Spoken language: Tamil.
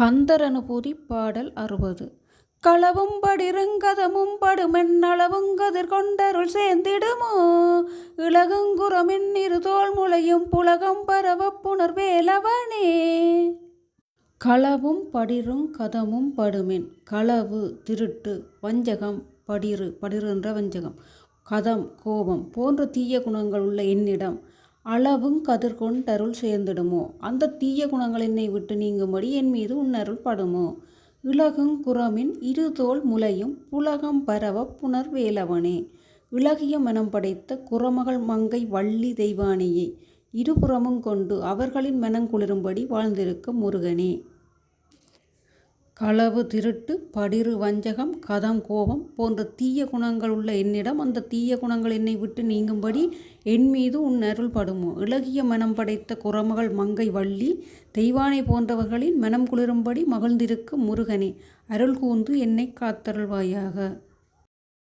கந்தரனுபூதி பாடல் அறுபது. களவும் படிருங்கதமும் படுமென்னளவும் கதிர் கொண்டருள் சேர்ந்திடுமோ? இளகுங்குறமின் இரு தோல் முளையும் புலகம் பரவ புணர்வேலவனே? களவும் படிரும் கதமும் படுமென் களவு திருட்டு வஞ்சகம் படிறு படிறு என்ற வஞ்சகம். கதம் கோபம் போன்ற தீய குணங்கள் உள்ள என்னிடம் அளவும் கதிர்கொண் கொண்டருள் சேர்ந்திடுமோ? அந்த தீய குணங்கள் என்னை விட்டு நீங்கும்படி என் மீது உன்னருள் படுமோ? இலகுங் குறமின் இரு தோல் முலையும் புலகம் பரவ புனர்வேலவனே இலகிய மனம் படைத்த குரமகள் மங்கை வள்ளி தெய்வானையே. இருபுறமும் கொண்டு அவர்களின் மனங்குளிரும்படி வாழ்ந்திருக்கும் முருகனே. களவு திருட்டு படிறு வஞ்சகம் கதம் கோபம் போன்ற தீய குணங்கள் உள்ள என்னிடம் அந்த தீய குணங்கள் என்னை விட்டு நீங்கும்படி என் மீது உன் அருள் படுமோ? இலகிய மனம் படைத்த குரமகள் மங்கை வள்ளி தெய்வானை போன்றவர்களின் மனம் குளிரும்படி மகிழ்ந்திருக்கும் முருகனே அருள் கூந்து என்னை காத்தருள்வாயாக.